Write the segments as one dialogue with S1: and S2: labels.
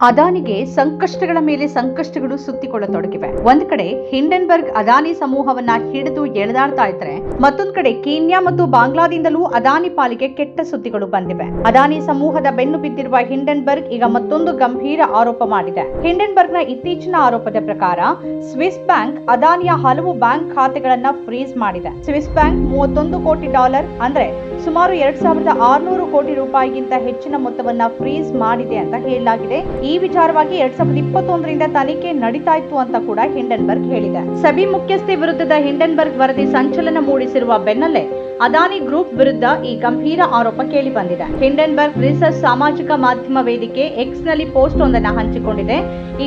S1: ಅದಾನಿಗೆ ಸಂಕಷ್ಟಗಳ ಮೇಲೆ ಸಂಕಷ್ಟಗಳು ಸುತ್ತಿಕೊಳ್ಳತೊಡಗಿವೆ. ಒಂದ್ ಕಡೆ ಹಿಂಡೆನ್ಬರ್ಗ್ ಅದಾನಿ ಸಮೂಹವನ್ನ ಹಿಡಿದು ಎಳೆದಾಡ್ತಾ ಇದ್ರೆ, ಮತ್ತೊಂದ್ ಕಡೆ ಕೀನ್ಯಾ ಮತ್ತು ಬಾಂಗ್ಲಾದಿಂದಲೂ ಅದಾನಿ ಪಾಲಿಗೆ ಕೆಟ್ಟ ಸುದ್ದಿಗಳು ಬಂದಿವೆ. ಅದಾನಿ ಸಮೂಹದ ಬೆನ್ನು ಬಿದ್ದಿರುವ ಹಿಂಡೆನ್ಬರ್ಗ್ ಈಗ ಮತ್ತೊಂದು ಗಂಭೀರ ಆರೋಪ ಮಾಡಿದೆ. ಹಿಂಡೆನ್ಬರ್ಗ್ನ ಇತ್ತೀಚಿನ ಆರೋಪದ ಪ್ರಕಾರ, ಸ್ವಿಸ್ ಬ್ಯಾಂಕ್ ಅದಾನಿಯ ಹಲವು ಬ್ಯಾಂಕ್ ಖಾತೆಗಳನ್ನ ಫ್ರೀಸ್ ಮಾಡಿದೆ. ಸ್ವಿಸ್ ಬ್ಯಾಂಕ್ ಮೂವತ್ತೊಂದು ಕೋಟಿ ಡಾಲರ್ ಅಂದ್ರೆ ಸುಮಾರು ಎರಡ್ ಸಾವಿರದ ಆರುನೂರು ಕೋಟಿ ರೂಪಾಯಿಗಿಂತ ಹೆಚ್ಚಿನ ಮೊತ್ತವನ್ನ ಫ್ರೀಸ್ ಮಾಡಿದೆ ಅಂತ ಹೇಳಲಾಗಿದೆ. ಈ ವಿಚಾರವಾಗಿ ಎರಡ್ ಸಾವಿರದ ಇಪ್ಪತ್ತೊಂದರಿಂದ ತನಿಖೆ ನಡೀತಾ ಇತ್ತು ಅಂತ ಕೂಡ ಹಿಂಡನ್ಬರ್ಗ್ ಹೇಳಿದೆ. ಸಬಿ ಮುಖ್ಯಸ್ಥೆ ವಿರುದ್ಧದ ಹಿಂಡನ್ಬರ್ಗ್ ವರದಿ ಸಂಚಲನ ಮೂಡಿಸಿರುವ ಬೆನ್ನಲ್ಲೇ ಅದಾನಿ ಗ್ರೂಪ್ ವಿರುದ್ಧ ಈ ಗಂಭೀರ ಆರೋಪ ಕೇಳಿ ಬಂದಿದೆ. ಹಿಂಡೆನ್ಬರ್ಗ್ ರಿಸರ್ಚ್ ಸಾಮಾಜಿಕ ಮಾಧ್ಯಮ ವೇದಿಕೆ ಎಕ್ಸ್ನಲ್ಲಿ ಪೋಸ್ಟ್ ಒಂದನ್ನ ಹಂಚಿಕೊಂಡಿದೆ.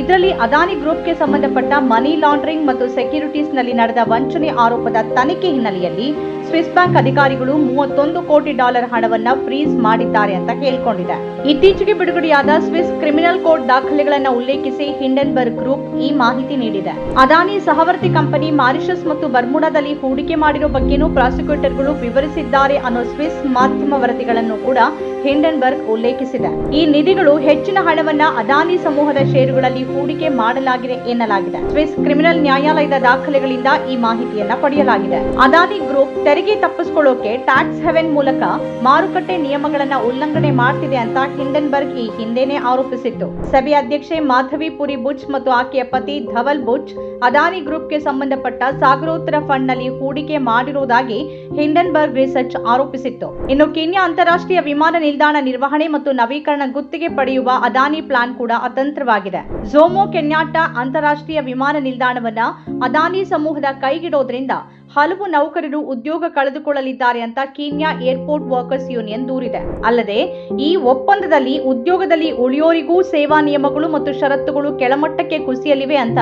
S1: ಇದರಲ್ಲಿ ಅದಾನಿ ಗ್ರೂಪ್ಗೆ ಸಂಬಂಧಪಟ್ಟ ಮನಿ ಲಾಂಡ್ರಿಂಗ್ ಮತ್ತು ಸೆಕ್ಯೂರಿಟೀಸ್ನಲ್ಲಿ ನಡೆದ ವಂಚನೆ ಆರೋಪದ ತನಿಖೆ ಹಿನ್ನೆಲೆಯಲ್ಲಿ ಸ್ವಿಸ್ ಬ್ಯಾಂಕ್ ಅಧಿಕಾರಿಗಳು ಮೂವತ್ತೊಂದು ಕೋಟಿ ಡಾಲರ್ ಹಣವನ್ನ ಫ್ರೀಸ್ ಮಾಡಿದ್ದಾರೆ ಅಂತ ಹೇಳ್ಕೊಂಡಿದೆ. ಇತ್ತೀಚೆಗೆ ಬಿಡುಗಡೆಯಾದ ಸ್ವಿಸ್ ಕ್ರಿಮಿನಲ್ ಕೋರ್ಟ್ ದಾಖಲೆಗಳನ್ನ ಉಲ್ಲೇಖಿಸಿ ಹಿಂಡೆನ್ಬರ್ಗ್ ಗ್ರೂಪ್ ಈ ಮಾಹಿತಿ ನೀಡಿದೆ. ಅದಾನಿ ಸಹವರ್ತಿ ಕಂಪನಿ ಮಾರಿಷಸ್ ಮತ್ತು ಬರ್ಮುಡಾದಲ್ಲಿ ಹೂಡಿಕೆ ಮಾಡಿರೋ ಬಗ್ಗೆನೂ ಪ್ರಾಸಿಕ್ಯೂಟರ್ಗಳು ವಿವರಿಸಿದ್ದಾರೆ ಅನ್ನೋ ಸ್ವಿಸ್ ಮಾಧ್ಯಮ ವರದಿಗಳನ್ನು ಕೂಡ ಹಿಂಡೆನ್ಬರ್ಗ್ ಉಲ್ಲೇಖಿಸಿದೆ. ಈ ನಿಧಿಗಳು ಹೆಚ್ಚಿನ ಹಣವನ್ನ ಅದಾನಿ ಸಮೂಹದ ಷೇರುಗಳಲ್ಲಿ ಹೂಡಿಕೆ ಮಾಡಲಾಗಿದೆ ಎನ್ನಲಾಗಿದೆ. ಸ್ವಿಸ್ ಕ್ರಿಮಿನಲ್ ನ್ಯಾಯಾಲಯದ ದಾಖಲೆಗಳಿಂದ ಈ ಮಾಹಿತಿಯನ್ನ ಪಡೆಯಲಾಗಿದೆ. ಅದಾನಿ ಗ್ರೂಪ್ ತೆರಿಗೆ ತಪ್ಪಿಸ್ಕೊಳ್ಳೋಕೆ ಟ್ಯಾಕ್ಸ್ ಹೆವೆನ್ ಮೂಲಕ ಮಾರುಕಟ್ಟೆ ನಿಯಮಗಳನ್ನ ಉಲ್ಲಂಘನೆ ಮಾಡ್ತಿದೆ ಅಂತ ಹಿಂಡನ್ಬರ್ಗ್ ಈ ಹಿಂದೆನೆ ಆರೋಪಿಸಿತ್ತು. ಸಭೆ ಅಧ್ಯಕ್ಷೆ ಮಾಧವಿ ಪುರಿ ಬುಚ್ ಮತ್ತು ಆಕೆಯ ಪತಿ ಧವಲ್ ಬುಚ್ ಅದಾನಿ ಗ್ರೂಪ್ಗೆ ಸಂಬಂಧಪಟ್ಟ ಸಾಗರೋತ್ತರ ಫಂಡ್ನಲ್ಲಿ ಹೂಡಿಕೆ ಮಾಡಿರುವುದಾಗಿ ಹಿಂಡನ್ಬರ್ಗ್ ರಿಸರ್ಚ್ ಆರೋಪಿಸಿತ್ತು. ಇನ್ನು ಕೆನ್ಯಾ ಅಂತಾರಾಷ್ಟ್ರೀಯ ವಿಮಾನ ನಿಲ್ದಾಣ ನಿರ್ವಹಣೆ ಮತ್ತು ನವೀಕರಣ ಗುತ್ತಿಗೆ ಪಡೆಯುವ ಅದಾನಿ ಪ್ಲಾನ್ ಕೂಡ ಅತಂತ್ರವಾಗಿದೆ. ಝೋಮೋ ಕೆನ್ಯಾಟ ಅಂತಾರಾಷ್ಟ್ರೀಯ ವಿಮಾನ ನಿಲ್ದಾಣವನ್ನ ಅದಾನಿ ಸಮೂಹದ ಕೈಗಿಡೋದ್ರಿಂದ ಹಲವು ನೌಕರರು ಉದ್ಯೋಗ ಕಳೆದುಕೊಳ್ಳಲಿದ್ದಾರೆ ಅಂತ ಕೀನ್ಯಾ ಏರ್ಪೋರ್ಟ್ ವರ್ಕರ್ಸ್ ಯೂನಿಯನ್ ದೂರಿದೆ. ಅಲ್ಲದೆ, ಈ ಒಪ್ಪಂದದಲ್ಲಿ ಉದ್ಯೋಗದಲ್ಲಿ ಉಳಿಯೋರಿಗೂ ಸೇವಾ ನಿಯಮಗಳು ಮತ್ತು ಷರತ್ತುಗಳು ಕೆಳಮಟ್ಟಕ್ಕೆ ಕುಸಿಯಲಿವೆ ಅಂತ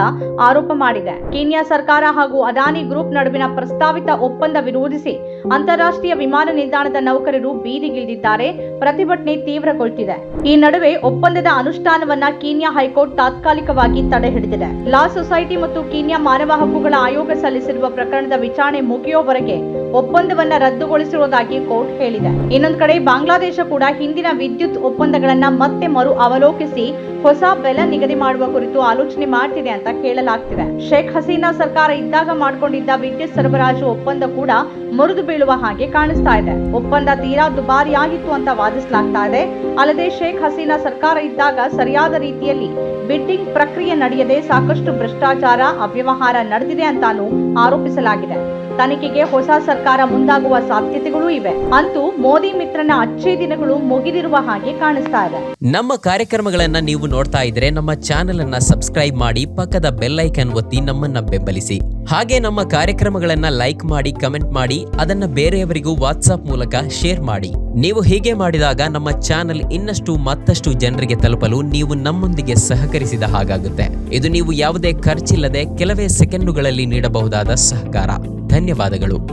S1: ಆರೋಪ ಮಾಡಿದೆ. ಕೀನ್ಯಾ ಸರ್ಕಾರ ಹಾಗೂ ಅದಾನಿ ಗ್ರೂಪ್ ನಡುವಿನ ಪ್ರಸ್ತಾವಿತ ಒಪ್ಪಂದ ವಿರೋಧಿಸಿ ಅಂತಾರಾಷ್ಟ್ರೀಯ ವಿಮಾನ ನಿಲ್ದಾಣದ ನೌಕರರು ಬೀದಿಗಿಳಿದಿದ್ದಾರೆ, ಪ್ರತಿಭಟನೆ ತೀವ್ರಗೊಳ್ತಿದೆ. ಈ ನಡುವೆ ಒಪ್ಪಂದದ ಅನುಷ್ಠಾನವನ್ನ ಕೀನ್ಯಾ ಹೈಕೋರ್ಟ್ ತಾತ್ಕಾಲಿಕವಾಗಿ ತಡೆ ಹಿಡಿದಿದೆ. ಲಾ ಸೊಸೈಟಿ ಮತ್ತು ಕೀನ್ಯಾ ಮಾನವ ಹಕ್ಕುಗಳ ಆಯೋಗ ಸಲ್ಲಿಸಿರುವ ಪ್ರಕರಣದ ವಿಚಾರಣೆ ಮುಗಿಯೋವರೆಗೆ ಒಪ್ಪಂದವನ್ನ ರದ್ದುಗೊಳಿಸಿರುವುದಾಗಿ ಕೋರ್ಟ್ ಹೇಳಿದೆ. ಇನ್ನೊಂದು ಕಡೆ ಬಾಂಗ್ಲಾದೇಶ ಕೂಡ ಹಿಂದಿನ ವಿದ್ಯುತ್ ಒಪ್ಪಂದಗಳನ್ನ ಮತ್ತೆ ಮರು ಅವಲೋಕಿಸಿ ಹೊಸ ಬೆಲೆ ನಿಗದಿ ಮಾಡುವ ಕುರಿತು ಆಲೋಚನೆ ಮಾಡ್ತಿದೆ ಅಂತ ಕೇಳಲಾಗ್ತಿದೆ. ಶೇಖ್ ಹಸೀನಾ ಸರ್ಕಾರ ಇದ್ದಾಗ ಮಾಡಿಕೊಂಡಿದ್ದ ವಿದ್ಯುತ್ ಸರಬರಾಜು ಒಪ್ಪಂದ ಕೂಡ ಮುರಿದು ಬೀಳುವ ಹಾಗೆ ಕಾಣಿಸ್ತಾ ಇದೆ. ಒಪ್ಪಂದ ತೀರಾ ದುಬಾರಿಯಾಗಿತ್ತು ಅಂತ ವಾದಿಸಲಾಗ್ತಾ ಇದೆ. ಅಲ್ಲದೆ ಶೇಖ್ ಹಸೀನಾ ಸರ್ಕಾರ ಇದ್ದಾಗ ಸರಿಯಾದ ರೀತಿಯಲ್ಲಿ ಬಿಡ್ಡಿಂಗ್ ಪ್ರಕ್ರಿಯೆ ನಡೆಯದೆ ಸಾಕಷ್ಟು ಭ್ರಷ್ಟಾಚಾರ, ಅವ್ಯವಹಾರ ನಡೆದಿದೆ ಅಂತಾನೂ ಆರೋಪಿಸಲಾಗಿದೆ. ತನಿಖೆಗೆ ಹೊಸ ಸರ್ಕಾರ ಮುಂದಾಗುವ ಸಾಧ್ಯತೆಗಳು ಇವೆ. ಅಂತೂ ಮೋದಿ ಮಿತ್ರನ ಅಚ್ಚೇ ದಿನಗಳು ಮುಗಿದಿರುವ ಹಾಗೆ ಕಾಣಿಸ್ತಾ ಇದೆ.
S2: ನಮ್ಮ ಕಾರ್ಯಕ್ರಮಗಳನ್ನ ನೀವು ನೋಡ್ತಾ ಇದ್ರೆ ನಮ್ಮ ಚಾನೆಲ್ ಅನ್ನ ಸಬ್ಸ್ಕ್ರೈಬ್ ಮಾಡಿ ಪಕ್ಕದ ಬೆಲ್ ಐಕನ್ ಒತ್ತಿ ನಮ್ಮನ್ನ ಬೆಂಬಲಿಸಿ. ಹಾಗೆ ನಮ್ಮ ಕಾರ್ಯಕ್ರಮಗಳನ್ನ ಲೈಕ್ ಮಾಡಿ, ಕಮೆಂಟ್ ಮಾಡಿ, ಅದನ್ನ ಬೇರೆಯವರಿಗೂ ವಾಟ್ಸ್ಆಪ್ ಮೂಲಕ ಶೇರ್ ಮಾಡಿ. ನೀವು ಹೀಗೆ ಮಾಡಿದಾಗ ನಮ್ಮ ಚಾನೆಲ್ ಇನ್ನಷ್ಟು ಮತ್ತಷ್ಟು ಜನರಿಗೆ ತಲುಪಲು ನೀವು ನಮ್ಮೊಂದಿಗೆ ಸಹಕರಿಸಿದ ಹಾಗಾಗುತ್ತೆ. ಇದು ನೀವು ಯಾವುದೇ ಖರ್ಚಿಲ್ಲದೆ ಕೆಲವೇ ಸೆಕೆಂಡುಗಳಲ್ಲಿ ನೀಡಬಹುದಾದ ಸಹಕಾರ. ಧನ್ಯವಾದಗಳು.